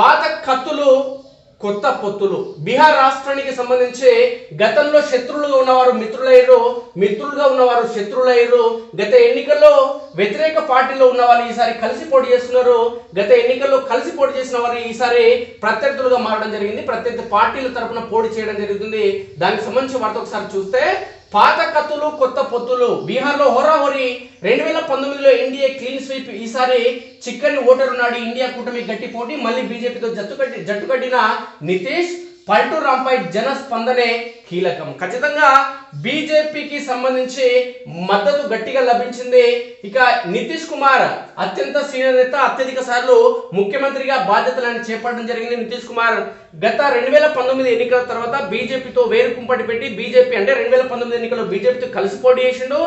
పాత కత్తులు కొత్త పొత్తులు. బీహార్ రాష్ట్రానికి సంబంధించి గతంలో శత్రువులుగా ఉన్నవారు మిత్రులయ్యారు మిత్రులుగా ఉన్నవారు శత్రువులయ్యారు. గత ఎన్నికల్లో వ్యతిరేక పార్టీలో ఉన్న వాళ్ళు ఈసారి కలిసి పోటీ చేస్తున్నారు. గత ఎన్నికల్లో కలిసి పోటీ చేసిన వారు ఈసారి ప్రత్యర్థులుగా మారడం జరిగింది. ప్రత్యర్థి పార్టీల తరపున పోటీ చేయడం జరుగుతుంది. దానికి సంబంధించి వారితో ఒకసారి చూస్తే పాత కత్తులు కొత్త పొత్తులు. బీహార్లో హోరాహోరీ రెండు వేల పంతొమ్మిదిలో ఎన్డీఏ క్లీన్ స్వీప్ ఈసారి చిక్కని ఓటరు నాడు ఇండియా కూటమి గట్టి పోటీ మళ్ళీ బీజేపీతో జట్టు కట్టి జట్టు కట్టిన నితీష్ పల్టూరాంపై జన స్పందనే కీలకం. ఖచ్చితంగా బీజేపీకి సంబంధించి మద్దతు గట్టిగా లభించింది ఇక నితీష్ కుమార్. అత్యంత సీనియర్ నేత అత్యధిక సార్లు ముఖ్యమంత్రిగా బాధ్యతలను చేపట్టడం జరిగింది నితీష్ కుమార్. గత రెండు వేల పంతొమ్మిది ఎన్నికల తర్వాత బీజేపీతో వేరు కుంపటి పెట్టి బీజేపీ అంటే రెండు వేల పంతొమ్మిది ఎన్నికల్లో బీజేపీతో కలిసి పోటీ చేసిండు.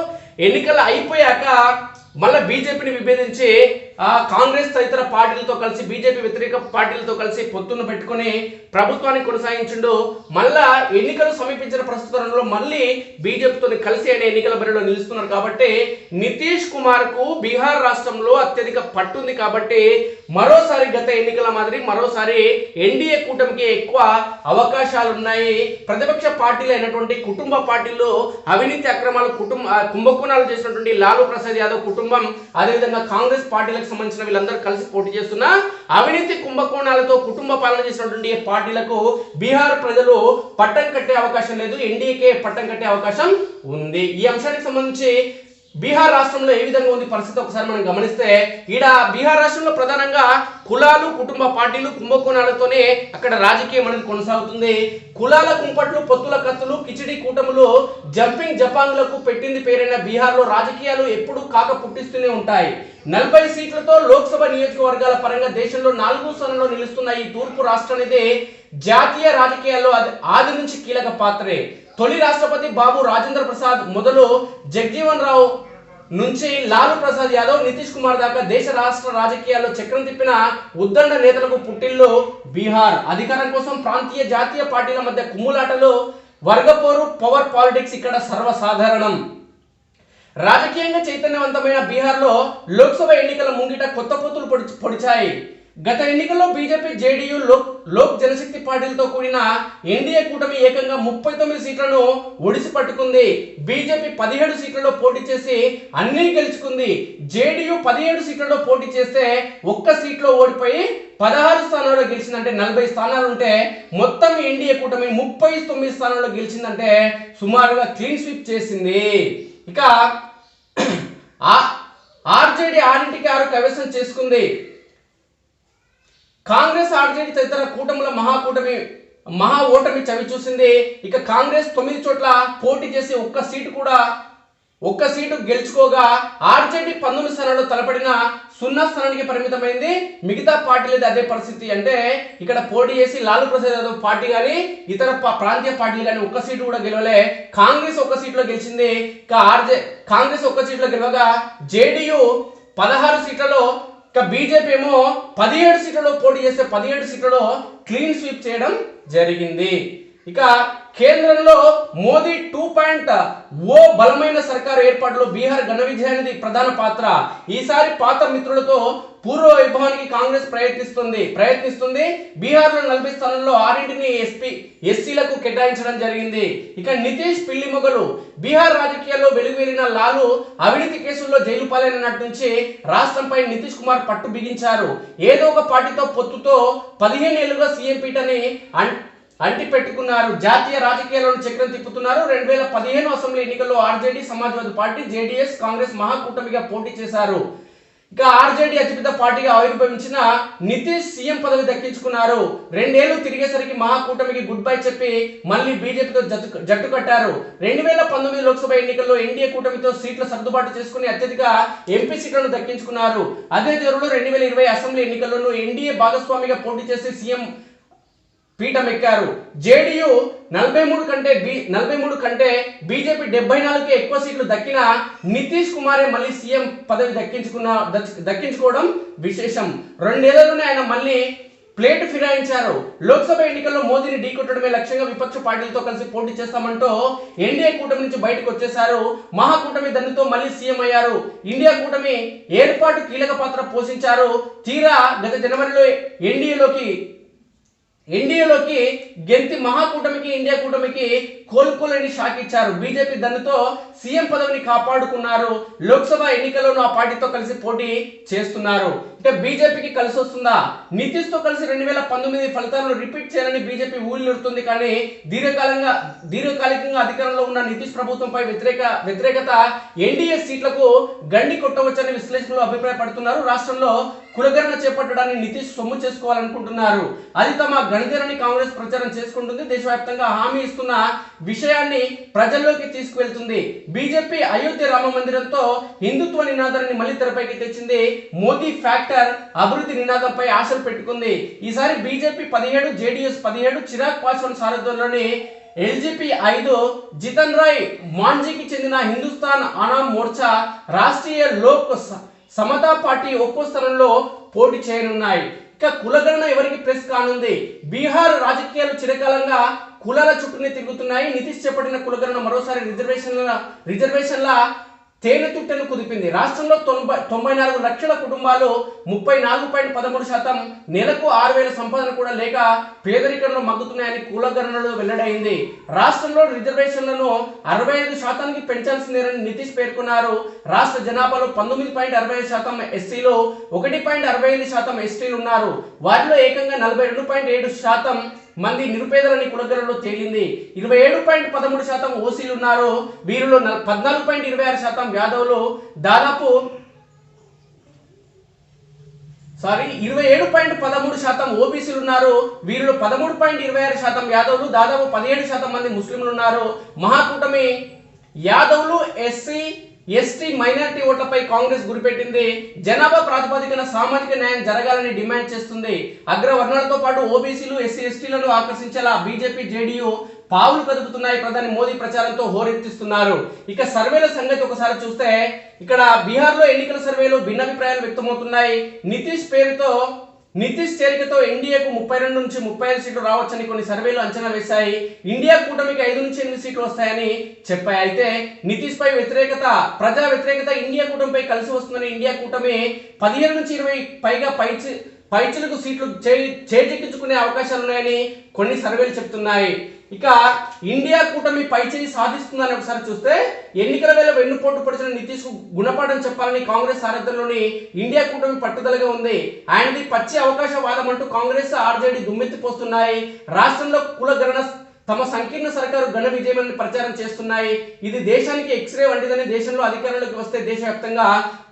ఎన్నికలు అయిపోయాక మళ్ళీ బీజేపీని విభేదించి కాంగ్రెస్ తదితర పార్టీలతో కలిసి బీజేపీ వ్యతిరేక పార్టీలతో కలిసి పొత్తును పెట్టుకొని ప్రభుత్వాన్ని కొనసాగించిండు. మళ్ళా ఎన్నికలు సమీపించిన ప్రస్తుతంలో మళ్ళీ బీజేపీతో కలిసి ఆయన ఎన్నికల బరిలో నిలుస్తున్నారు కాబట్టి నితీష్ కుమార్కు బీహార్ రాష్ట్రంలో అత్యధిక పట్టుంది కాబట్టి మరోసారి గత ఎన్నికల మాదిరి మరోసారి ఎన్డీఏ కూటమికి ఎక్కువ అవకాశాలు ఉన్నాయి ప్రతిపక్ష పార్టీలు అయినటువంటి కుటుంబ పార్టీలు అవినీతి అక్రమాలు కుటుంబ కుంభకోణాలు చేసినటువంటి లాలూ ప్రసాద్ యాదవ్ కుటుంబం అదేవిధంగా కాంగ్రెస్ పార్టీలకు సంబంధించిన వీళ్ళందరూ కలిసి పోటీ చేస్తున్న అవినీతి కుంభకోణాలతో కుటుంబ పాలన చేసినటువంటి పార్టీలకు బీహార్ ప్రజలు పట్టం కట్టే అవకాశం లేదు ఎన్డీఏకే పట్టం కట్టే అవకాశం ఉంది. ఈ అంశానికి సంబంధించి బీహార్ రాష్ట్రంలో ఏ విధంగా ఉంది పరిస్థితి ఒకసారి మనం గమనిస్తే ఈడ బీహార్ రాష్ట్రంలో ప్రధానంగా కులాలు కుటుంబ పార్టీలు కుంభకోణాలతోనే అక్కడ రాజకీయం అనేది కొనసాగుతుంది. కులాల కుంపట్లు పొత్తుల కత్తులు కిచిడి కూటములు జంపింగ్ జపాంగ్లకు పెట్టింది పేరైన బీహార్లో రాజకీయాలు ఎప్పుడూ కాక పుట్టిస్తూనే ఉంటాయి. నలభై సీట్లతో లోక్సభ నియోజకవర్గాల పరంగా దేశంలో నాలుగు స్థానంలో నిలుస్తున్న ఈ తూర్పు అనేది జాతీయ రాజకీయాల్లో అది ఆది నుంచి కీలక పాత్రే. తొలి రాష్ట్రపతి బాబు రాజేంద్ర ప్రసాద్ మొదలు జగ్జీవన్ రావు నుంచి లాలూ ప్రసాద్ యాదవ్ నితీష్ కుమార్ దాకా దేశ రాష్ట్ర రాజకీయాల్లో చక్రం తిప్పిన ఉద్దండ నేతలకు పుట్టిల్లు బీహార్. అధికారం కోసం ప్రాంతీయ జాతీయ పార్టీల మధ్య కుమ్ములాటలు వర్గపోరు పవర్ పాలిటిక్స్ ఇక్కడ సర్వసాధారణం. రాజకీయంగా చైతన్యవంతమైన బీహార్లో లోక్సభ ఎన్నికల ముంగిట కొత్త పొత్తులు పొడి పొడిచాయి. గత ఎన్నికల్లో బీజేపీ జేడీయూ లోక్ లోక్ జనశక్తి పార్టీలతో కూడిన ఎన్డీఏ కూటమి ఏకంగా ముప్పై తొమ్మిది సీట్లను ఒడిసి పట్టుకుంది. బీజేపీ పదిహేడు సీట్లలో పోటీ చేసి అన్నీ గెలుచుకుంది. జేడీయూ పదిహేడు సీట్లలో పోటీ చేస్తే ఒక్క సీట్లో ఓడిపోయి పదహారు స్థానాల్లో గెలిచిందంటే నలభై స్థానాలు ఉంటే మొత్తం ఎన్డీఏ కూటమి ముప్పై తొమ్మిది స్థానాల్లో గెలిచిందంటే సుమారుగా క్లీన్ స్వీప్ చేసింది. ఇక ఆ- ఆర్జేడీ ఆరింటికి ఆరు కైవసం చేసుకుంది. కాంగ్రెస్ ఆర్జేడీ తదితర కూటముల మహాకూటమి మహా ఓటమి చవి చూసింది. ఇక కాంగ్రెస్ తొమ్మిది చోట్ల పోటీ చేసి ఒక్క సీటు కూడా ఒక్క సీటు గెలుచుకోగా ఆర్జేడీ పంతొమ్మిది స్థానాల్లో తలపడిన సున్నా స్థానానికి పరిమితమైంది. మిగతా పార్టీలది అదే పరిస్థితి అంటే ఇక్కడ పోటీ చేసి లాలూ ప్రసాద్ యాదవ్ పార్టీ కానీ ఇతర ప్రాంతీయ పార్టీలు కానీ ఒక్క సీటు కూడా గెలవలే. కాంగ్రెస్ ఒక్క సీట్లో గెలిచింది. ఇక ఆర్జే కాంగ్రెస్ ఒక్క సీట్లో గెలవగా జేడీయూ పదహారు సీట్లలో ఇక బీజేపీ ఏమో పదిహేడు సీట్లలో పోటీ చేస్తే పదిహేడు సీట్లలో క్లీన్ స్వీప్ చేయడం జరిగింది. ఇక కేంద్రంలో మోదీ టూ పాయింట్ ఓ బలమైన సర్కారు ఏర్పాటులో బీహార్ ఘన విజయానికి ప్రధాన పాత్ర. ఈసారి పాత మిత్రులతో పూర్వ వైభవానికి కాంగ్రెస్ ప్రయత్నిస్తుంది. ప్రయత్నిస్తుంది. బీహార్లో నలభై స్థానంలో ఆరింటిని ఎస్పీ ఎస్సీలకు కేటాయించడం జరిగింది. ఇక నితీష్ పిల్లి మొగలు. బీహార్ రాజకీయాల్లో వెలుగువెలిన లాలు అవినీతి కేసుల్లో జైలు పాలైన నుంచి రాష్ట్రంపై నితీష్ కుమార్ పట్టు బిగించారు. ఏదో ఒక పార్టీతో పొత్తుతో పదిహేను ఏళ్ళుగా సీఎం పీటని అంటి పెట్టుకున్నారు జాతీయ రాజకీయాలను చక్రం తిప్పుతున్నారు. రెండు వేల పదిహేను అసెంబ్లీ ఎన్నికల్లో RJD Samajwadi party JDS Congress మహాకూటమిగా పోటీ చేశారు. ఇక ఆర్జేడీ అతిపెద్ద పార్టీగా ఆవిర్భవించిన నితీష్ సీఎం పదవి దక్కించుకున్నారు. రెండేళ్ళు తిరిగేసరికి మహాకూటమికి గుడ్ బై చెప్పి మళ్ళీ బీజేపీతో జట్టు జట్టు కట్టారు. రెండు వేల పంతొమ్మిది లోక్సభ ఎన్నికల్లో ఎన్డీఏ కూటమితో సీట్ల సర్దుబాటు చేసుకుని అత్యధిక ఎంపీ సీట్లను దక్కించుకున్నారు. అదే తీరులో రెండు వేల ఇరవై అసెంబ్లీ ఎన్నికల్లోనూ ఎన్డీఏ భాగస్వామిగా పోటీ చేసి సీఎం పీఠం ఎక్కారు. జేడీయూ నలభై మూడు కంటే బి నలభై మూడు కంటే బీజేపీ డెబ్బై నాలుగుకే ఎక్కువ సీట్లు దక్కిన నితీష్ కుమారే మళ్ళీ సీఎం పదవి దక్కించుకున్న దచ్- దక్కించుకోవడం విశేషం. రెండేళ్ళలోనే ఆయన మళ్ళీ ప్లేట్ ఫిరాయించారు. లోక్సభ ఎన్నికల్లో మోదీని ఢీకొట్టడమే లక్ష్యంగా విపక్ష పార్టీలతో కలిసి పోటీ చేస్తామంటూ ఎన్డీఏ కూటమి నుంచి బయటకు వచ్చేశారు. మహాకూటమి దన్నుతో మళ్ళీ సీఎం అయ్యారు. ఇండియా కూటమి ఏర్పాటు కీలక పాత్ర పోషించారు. తీరా గత జనవరిలో ఎన్డీఏలోకి ఎన్డీఏలోకి గెంతి మహాకూటమికి ఇండియా కూటమికి కోలుకోలేని షాక్ ఇచ్చారు. బీజేపీ దానితో సీఎం పదవిని కాపాడుకున్నారు. లోక్సభ ఎన్నికల్లోనూ ఆ పార్టీతో కలిసి పోటీ చేస్తున్నారు. అంటే బీజేపీకి కలిసి వస్తుందా? నితీష్తో కలిసి రెండు వేల పంతొమ్మిది ఫలితాలను రిపీట్ చేయాలని బీజేపీ ఊళ్ళుడుతుంది కానీ దీర్ఘకాలంగా దీర్ఘకాలికంగా అధికారంలో ఉన్న నితీష్ ప్రభుత్వంపై వ్యతిరేక వ్యతిరేకత ఎన్డీఏ సీట్లకు గండి కొట్టవచ్చని విశ్లేషకులు అభిప్రాయపడుతున్నారు. రాష్ట్రంలో కులగరణ చేపట్టడాన్ని నితీష్ సొమ్ము చేసుకోవాలనుకుంటున్నారు. అది తమ గణితనని కాంగ్రెస్ ప్రచారం చేసుకుంటుంది. దేశవ్యాప్తంగా హామీ ఇస్తున్న విషయాన్ని ప్రజల్లోకి తీసుకువెళ్తుంది. బీజేపీ అయోధ్య రామ మందిరంతో హిందుత్వ నినాదాన్ని మళ్ళీ తెరపైకి తెచ్చింది మోదీ ఫ్యాక్టర్ అభివృద్ధి నినాదంపై ఆశలు పెట్టుకుంది. ఈసారి బీజేపీ పదిహేడు జేడీఎస్ పదిహేడు చిరాగ్ పాస్వాన్ సారథ్యంలోని ఎల్జీపీ ఐదు జితన్ రాయ్ మాంజీకి చెందిన హిందుస్థాన్ అనామ్ మోర్చా రాష్ట్రీయ లోక్ సమతా పార్టీ ఒక్కో స్థలంలో పోటీ చేయనున్నాయి. ఇక కులగణన ఎవరికి ప్రెస్ కానుంది? బీహార్ రాజకీయాలు చిరకాలంగా కులాల చుట్టూనే తిరుగుతున్నాయి. నితీష్ చేపట్టిన కులగణన మరోసారి రిజర్వేషన్ల రిజర్వేషన్ల తేనె తుట్టెను కుదిపింది. రాష్ట్రంలో తొంభై తొంభై నాలుగు లక్షల కుటుంబాలు ముప్పై నాలుగు పాయింట్ పదమూడు శాతం నెలకు ఆరు వేల సంపాదన కూడా లేక పేదరికంలో మగ్గుతున్నాయని కులగణనలో వెల్లడైంది. రాష్ట్రంలో రిజర్వేషన్లను అరవై ఐదు శాతానికి పెంచాల్సిందేనని నితీష్ పేర్కొన్నారు. రాష్ట్ర జనాభాలో పంతొమ్మిది పాయింట్ అరవై ఐదు శాతం ఎస్సీలు ఒకటి పాయింట్ అరవై ఐదు శాతం ఎస్టీలు ఉన్నారు. వారిలో ఏకంగా నలభై రెండు పాయింట్ ఏడు శాతం మంది నిరుపేదలని కులగణలో తేలింది. ఇరవై ఏడు పాయింట్ పదమూడు శాతం ఓసీలు ఉన్నారు. వీరిలో పద్నాలుగు పాయింట్ ఇరవై ఆరు శాతం యాదవులు. దాదాపు సారీ ఇరవై ఏడు పాయింట్ పదమూడు శాతం ఓబీసీలు ఉన్నారు. వీరిలో పదమూడు పాయింట్ ఇరవై ఆరు శాతం యాదవులు దాదాపు పదిహేడు శాతం మంది ముస్లింలు ఉన్నారు. మహాకూటమి యాదవులు ఎస్సీ ఎస్టీ మైనారిటీ ఓట్లపై కాంగ్రెస్ గురిపెట్టింది. జనాభా ప్రాతిపదికన సామాజిక న్యాయం జరగాలని డిమాండ్ చేస్తుంది. అగ్రవర్ణాలతో పాటు ఓబీసీలు ఎస్సీ ఎస్టీలను ఆకర్షించేలా బీజేపీ జేడీయూ పావులు కదుపుతున్నాయి ప్రధాని మోదీ ప్రచారంతో హోరెత్తిస్తున్నారు. ఇక సర్వేల సంగతి ఒకసారి చూస్తే ఇక్కడ బీహార్లో ఎన్నికల సర్వేలో భిన్నాభిప్రాయాలు వ్యక్తమవుతున్నాయి. నితీష్ పేరుతో నితీష్ చేరికతో ఎన్డీఏకు ముప్పై రెండు నుంచి ముప్పై ఐదు సీట్లు రావచ్చని కొన్ని సర్వేలు అంచనా వేశాయి. ఇండియా కూటమికి ఐదు నుంచి ఎనిమిది సీట్లు వస్తాయని చెప్పాయి. అయితే నితీష్ పై వ్యతిరేకత ప్రజా వ్యతిరేకత ఇండియా కూటమిపై కలిసి వస్తుందని ఇండియా కూటమి పదిహేను నుంచి ఇరవై పైగా పైచి పైచులకు సీట్లు చే చేజెక్కించుకునే అవకాశాలు ఉన్నాయని కొన్ని సర్వేలు చెప్తున్నాయి. ఇక ఇండియా కూటమి పైచేయి సాధిస్తుందని ఒకసారి చూస్తే ఎన్నికల వేళ వెన్నుపోటు పడిచిన నితీష్ గుణపాఠం చెప్పాలని కాంగ్రెస్ సారథ్యంలోని ఇండియా కూటమి పట్టుదలగా ఉంది. ఆయనది పచ్చి అవకాశవాదం అంటూ కాంగ్రెస్ ఆర్జేడీ దుమ్మెత్తిపోస్తున్నాయి రాష్ట్రంలో కులగణన తమ సంకీర్ణ సర్కారు ఘన విజయమని ప్రచారం చేస్తున్నాయి. ఇది దేశానికి ఎక్స్రే వంటిదని దేశంలో అధికారంలోకి వస్తే దేశవ్యాప్తంగా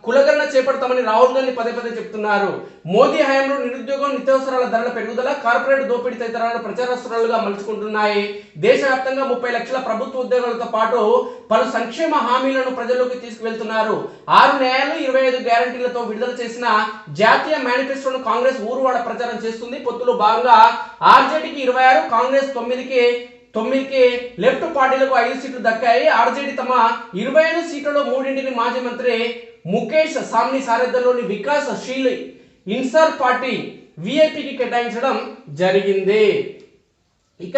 కులగణన చేపడతామని రాహుల్ గాంధీ పదే పదే చెప్తున్నారు. మోదీ హయాంలో నిరుద్యోగం నిత్యావసరాల ధరల పెరుగుదల కార్పొరేట్ దోపిడీ తదితరాలను ప్రచారాస్త్రాలుగా మలుచుకుంటున్నాయి. దేశవ్యాప్తంగా ముప్పై లక్షల ప్రభుత్వ ఉద్యోగాలతో పాటు పలు సంక్షేమ హామీలను ప్రజల్లోకి తీసుకువెళ్తున్నారు. ఆరు న్యాయాలు ఇరవై ఐదు గ్యారంటీలతో విడుదల చేసిన జాతీయ మేనిఫెస్టోను కాంగ్రెస్ ఊరువాడ ప్రచారం చేస్తుంది. పొత్తులో భాగంగా ఆర్జేడీకి ఇరవై ఆరు కాంగ్రెస్ తొమ్మిదికి తొమ్మిదికి లెఫ్ట్ పార్టీలకు ఐదు సీట్లు దక్కాయి. ఆర్జేడీ తమ ఇరవై ఐదు సీట్లలో మూడింటిని మాజీ మంత్రి ముఖేష్ సామ్ని సారథ్యంలోని వికాసశీల్ ఇన్సార్ పార్టీ విఐపికి కేటాయించడం జరిగింది. ఇక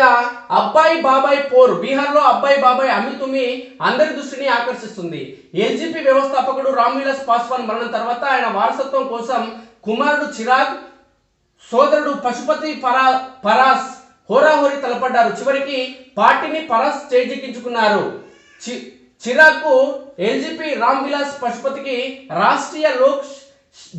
అబ్బాయి బాబాయ్ పోర్ బీహార్లో అబ్బాయి బాబాయ్ అమితుమి అందరి దృష్టిని ఆకర్షిస్తుంది. ఎల్జీపీ వ్యవస్థాపకుడు రామ్విలాస్ పాస్వాన్ మరణం తర్వాత ఆయన వారసత్వం కోసం కుమారుడు చిరాగ్ సోదరుడు పశుపతి పరా పరాస్ హోరాహోరీ తలపడ్డారు. చివరికి పార్టీని పరాస్ చేజిక్కించుకున్నారు చి చిరాగ్కు ఎల్జీపీ రామ్ విలాస్ పశుపతికి రాష్ట్రీయ లోక్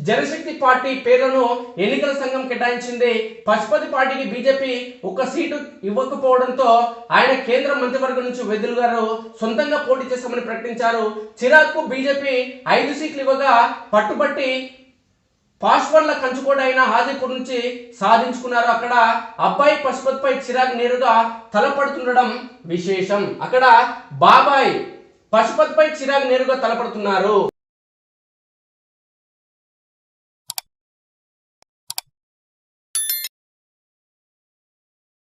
జనశక్తి పార్టీ పేర్లను ఎన్నికల సంఘం కేటాయించింది. పశుపతి పార్టీకి బీజేపీ ఒక సీటు ఇవ్వకపోవడంతో ఆయన కేంద్ర మంత్రివర్గం నుంచి వెదులుగారు. సొంతంగా పోటీ చేస్తామని ప్రకటించారు. చిరాగ్కు బీజేపీ ఐదు సీట్లు ఇవ్వగా పట్టుబట్టి పాస్వర్డ్ల కంచుకోట అయిన హాజీపూర్ నుంచి సాధించుకున్నారు. అక్కడ అబ్బాయి పశుపతిపై చిరాగ్ నేరుగా తలపడుతుండడం విశేషం. అక్కడ బాబాయ్ పశుపతిపై చిరాగ్ నేరుగా తలపడుతున్నారు.